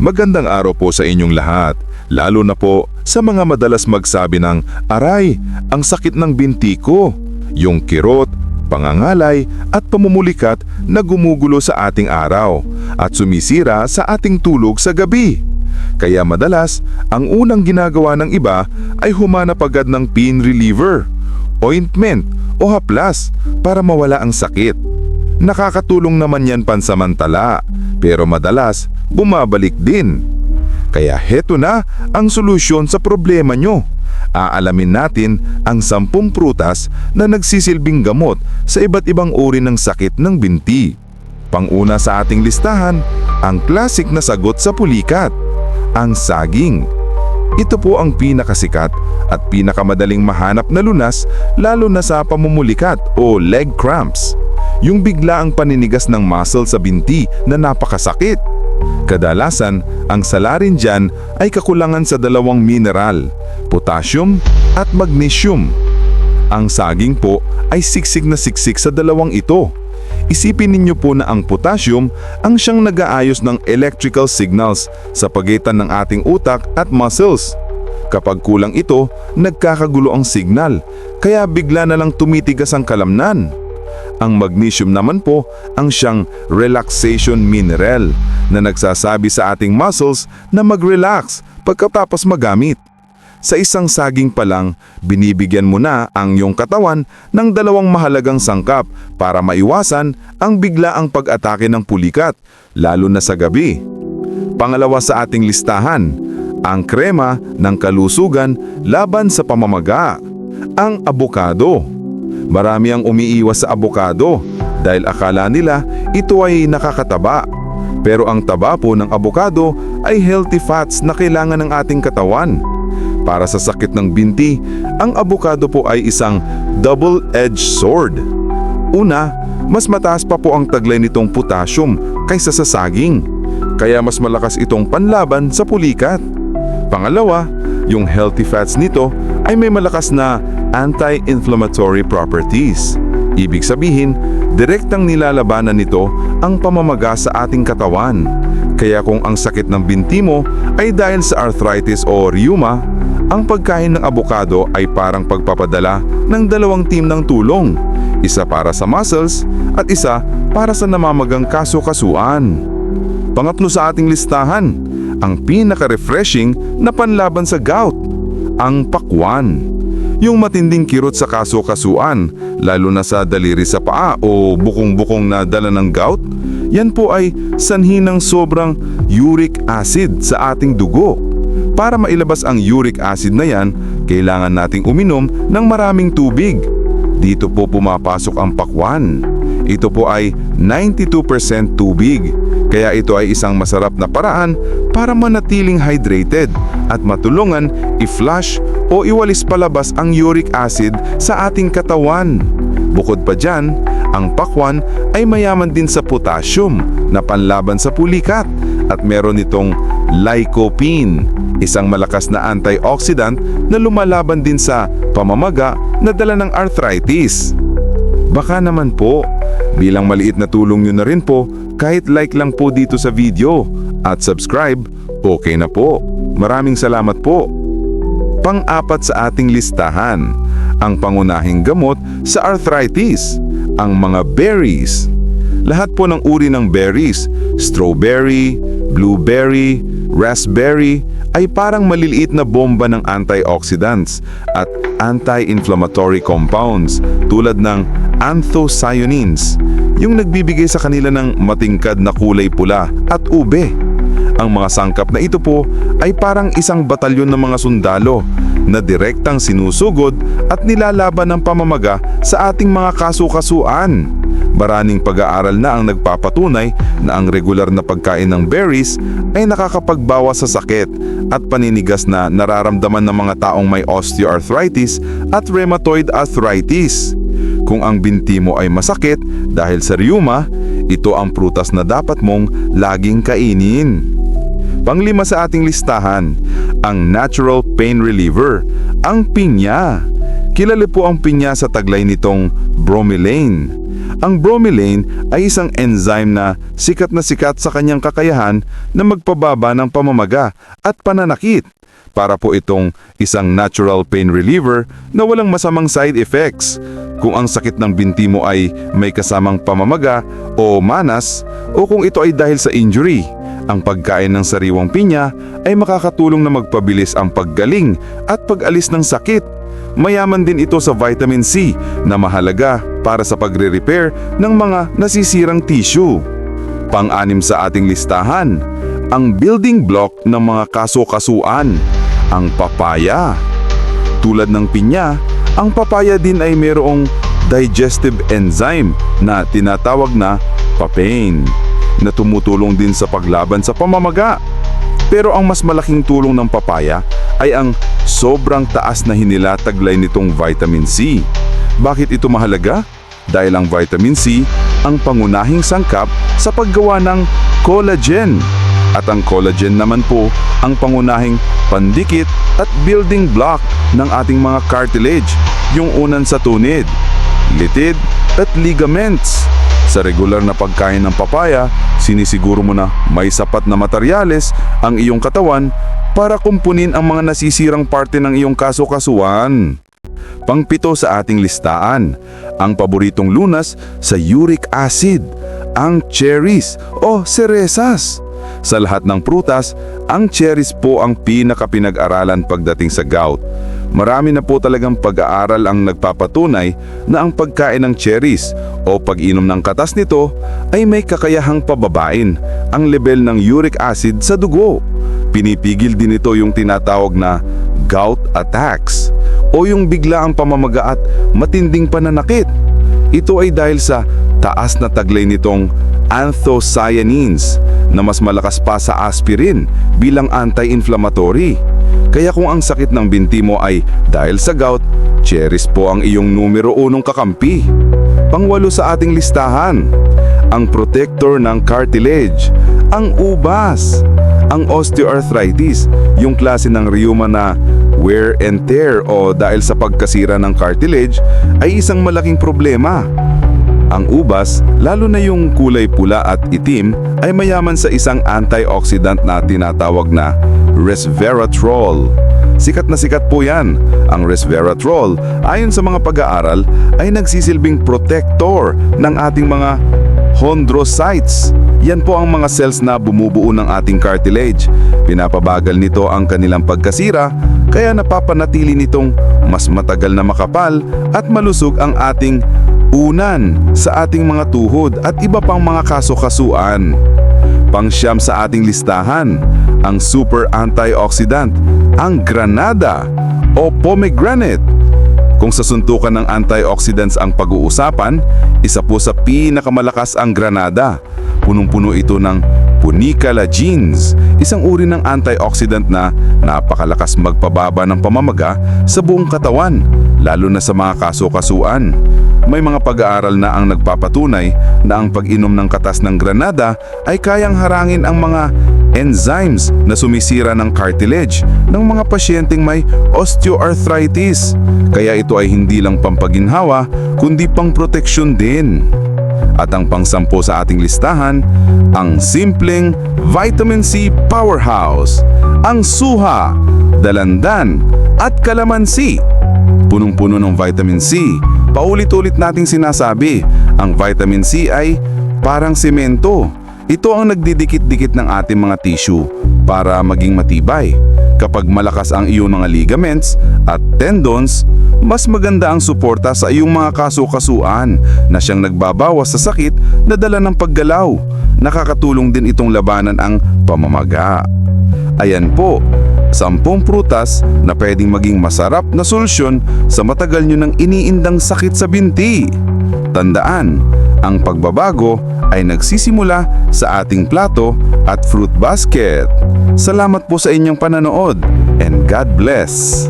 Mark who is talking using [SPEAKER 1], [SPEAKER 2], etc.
[SPEAKER 1] Magandang araw po sa inyong lahat, lalo na po sa mga madalas magsabi ng, Aray, ang sakit ng binti ko. Yung kirot, pangangalay at pamumulikat na gumugulo sa ating araw at sumisira sa ating tulog sa gabi. Kaya madalas, ang unang ginagawa ng iba ay humanap agad ng pain reliever, ointment o haplas para mawala ang sakit. Nakakatulong naman yan pansamantala, pero madalas bumabalik din. Kaya heto na ang solusyon sa problema nyo. Aalamin natin ang sampung prutas na nagsisilbing gamot sa iba't ibang uri ng sakit ng binti. Panguna sa ating listahan, ang classic na sagot sa pulikat, ang saging. Ito po ang pinakasikat at pinakamadaling mahanap na lunas lalo na sa pamumulikat o leg cramps. Yung bigla ang paninigas ng muscle sa binti na napakasakit. Kadalasan, ang salarin dyan ay kakulangan sa dalawang mineral, potassium at magnesium. Ang saging po ay siksik na siksik sa dalawang ito. Isipin ninyo po na ang potassium ang siyang nag-aayos ng electrical signals sa pagitan ng ating utak at muscles. Kapag kulang ito, nagkakagulo ang signal, kaya bigla na lang tumitigas ang kalamnan. Ang magnesium naman po ang siyang relaxation mineral na nagsasabi sa ating muscles na mag-relax pagkatapos magamit. Sa isang saging pa lang, binibigyan mo na ang iyong katawan ng dalawang mahalagang sangkap para maiwasan ang biglaang pag-atake ng pulikat, lalo na sa gabi. Pangalawa sa ating listahan, ang krema ng kalusugan laban sa pamamaga, ang abokado. Marami ang umiiwas sa abokado dahil akala nila ito ay nakakataba. Pero ang taba po ng abokado ay healthy fats na kailangan ng ating katawan. Para sa sakit ng binti, ang abokado po ay isang double-edged sword. Una, mas mataas pa po ang taglay nitong potassium kaysa sa saging. Kaya mas malakas itong panlaban sa pulikat. Pangalawa, yung healthy fats nito ay may malakas na anti-inflammatory properties. Ibig sabihin, direktang nilalabanan nito ang pamamaga sa ating katawan. Kaya kung ang sakit ng binti mo ay dahil sa arthritis o rheuma, ang pagkain ng abokado ay parang pagpapadala ng dalawang team ng tulong. Isa para sa muscles at isa para sa namamagang kaso-kasuan. Pangatlo sa ating listahan, ang pinaka-refreshing na panlaban sa gout, ang pakwan. Yung matinding kirot sa kaso-kasuan, lalo na sa daliri sa paa o bukong-bukong na dala ng gout, yan po ay sanhi ng sobrang uric acid sa ating dugo. Para mailabas ang uric acid na yan, kailangan nating uminom ng maraming tubig. Dito po pumapasok ang pakwan. Ito po ay 92% tubig, kaya ito ay isang masarap na paraan para manatiling hydrated at matulungan i-flush o iwalis palabas ang uric acid sa ating katawan. Bukod pa dyan, ang pakwan ay mayaman din sa potassium na panlaban sa pulikat at meron itong lycopene, isang malakas na antioxidant na lumalaban din sa pamamaga na dala ng arthritis. Baka naman po, bilang maliit na tulong nyo na rin po, kahit like lang po dito sa video at subscribe, okay na po. Maraming salamat po. Pang-apat sa ating listahan, ang pangunahing gamot sa arthritis, ang mga berries. Lahat po ng uri ng berries, strawberry, blueberry, raspberry, ay parang maliliit na bomba ng antioxidants at anti-inflammatory compounds tulad ng anthocyanins, yung nagbibigay sa kanila ng matingkad na kulay pula at ube. Ang mga sangkap na ito po ay parang isang batalyon ng mga sundalo na direktang sinusugod at nilalaban ng pamamaga sa ating mga kaso-kasuan. Maraming pag-aaral na ang nagpapatunay na ang regular na pagkain ng berries ay nakakapagbawas sa sakit at paninigas na nararamdaman ng mga taong may osteoarthritis at rheumatoid arthritis. Kung ang binti mo ay masakit dahil sa rheuma, ito ang prutas na dapat mong laging kainin. Panglima sa ating listahan, ang natural pain reliever, ang pinya. Kilala po ang pinya sa taglay nitong bromelain. Ang bromelain ay isang enzyme na sikat na sikat sa kanyang kakayahan na magpababa ng pamamaga at pananakit. Para po itong isang natural pain reliever na walang masamang side effects. Kung ang sakit ng binti mo ay may kasamang pamamaga o manas o kung ito ay dahil sa injury. Ang pagkain ng sariwang pinya ay makakatulong na magpabilis ang paggaling at pag-alis ng sakit. Mayaman din ito sa vitamin C na mahalaga para sa pagre-repair ng mga nasisirang tissue. Pang-anim sa ating listahan, ang building block ng mga kaso-kasuan, ang papaya. Tulad ng pinya, ang papaya din ay mayroong digestive enzyme na tinatawag na papain na tumutulong din sa paglaban sa pamamaga. Pero ang mas malaking tulong ng papaya ay ang sobrang taas na hinilataglay nitong vitamin C. Bakit ito mahalaga? Dahil ang vitamin C ang pangunahing sangkap sa paggawa ng collagen. At ang collagen naman po ang pangunahing pandikit at building block ng ating mga cartilage, yung unan sa tunid, litid at ligaments. Sa regular na pagkain ng papaya, sinisiguro mo na may sapat na materyales ang iyong katawan para kumpunin ang mga nasisirang parte ng iyong kaso-kasuan. Pangpito sa ating listaan, ang paboritong lunas sa uric acid, ang cherries o cerezas. Sa lahat ng prutas, ang cherries po ang pinakapinag-aralan pagdating sa gout. Marami na po talagang pag-aaral ang nagpapatunay na ang pagkain ng cherries o pag-inom ng katas nito ay may kakayahang pababain ang level ng uric acid sa dugo. Pinipigil din ito yung tinatawag na gout attacks o yung bigla ang pamamaga at matinding pananakit. Ito ay dahil sa taas na taglay nitong anthocyanins na mas malakas pa sa aspirin bilang anti-inflammatory. Kaya kung ang sakit ng binti mo ay dahil sa gout, cherries po ang iyong numero unong kakampi. Pangwalo sa ating listahan, ang protector ng cartilage, ang ubas, ang osteoarthritis, yung klase ng rheuma na wear and tear o dahil sa pagkasira ng cartilage ay isang malaking problema. Ang ubas, lalo na yung kulay pula at itim, ay mayaman sa isang antioxidant na tinatawag na resveratrol. Sikat na sikat po yan. Ang resveratrol, ayon sa mga pag-aaral, ay nagsisilbing protector ng ating mga chondrocytes. Yan po ang mga cells na bumubuo ng ating cartilage. Pinapabagal nito ang kanilang pagkasira, kaya napapanatili nitong mas matagal na makapal at malusog ang ating unan sa ating mga tuhod at iba pang mga kaso-kasuan. Pangsyam sa ating listahan, ang super antioxidant, ang granada o pomegranate. Kung sa suntukan ng antioxidants ang pag-uusapan, isa po sa pinakamalakas ang granada. Punong-puno ito ng Punicala genes, isang uri ng antioxidant na napakalakas magpababa ng pamamaga sa buong katawan, lalo na sa mga kaso-kasuan. May mga pag-aaral na ang nagpapatunay na ang pag-inom ng katas ng granada ay kayang harangin ang mga enzymes na sumisira ng cartilage ng mga pasyenteng may osteoarthritis. Kaya ito ay hindi lang pampaginhawa, kundi pang proteksyon din. At ang pangsampo sa ating listahan, ang simpleng vitamin C powerhouse, ang suha, dalandan at kalamansi. Punong-puno ng vitamin C. Paulit-ulit nating sinasabi, ang vitamin C ay parang semento. Ito ang nagdidikit-dikit ng ating mga tissue para maging matibay. Kapag malakas ang iyong mga ligaments at tendons, mas maganda ang suporta sa iyong mga kaso-kasuan na siyang nagbabawas sa sakit na dala ng paggalaw. Nakakatulong din itong labanan ang pamamaga. Ayan po, sampung prutas na pwedeng maging masarap na solusyon sa matagal nyo ng iniindang sakit sa binti. Tandaan, ang pagbabago ay nagsisimula sa ating plato at fruit basket. Salamat po sa inyong pananood and God bless!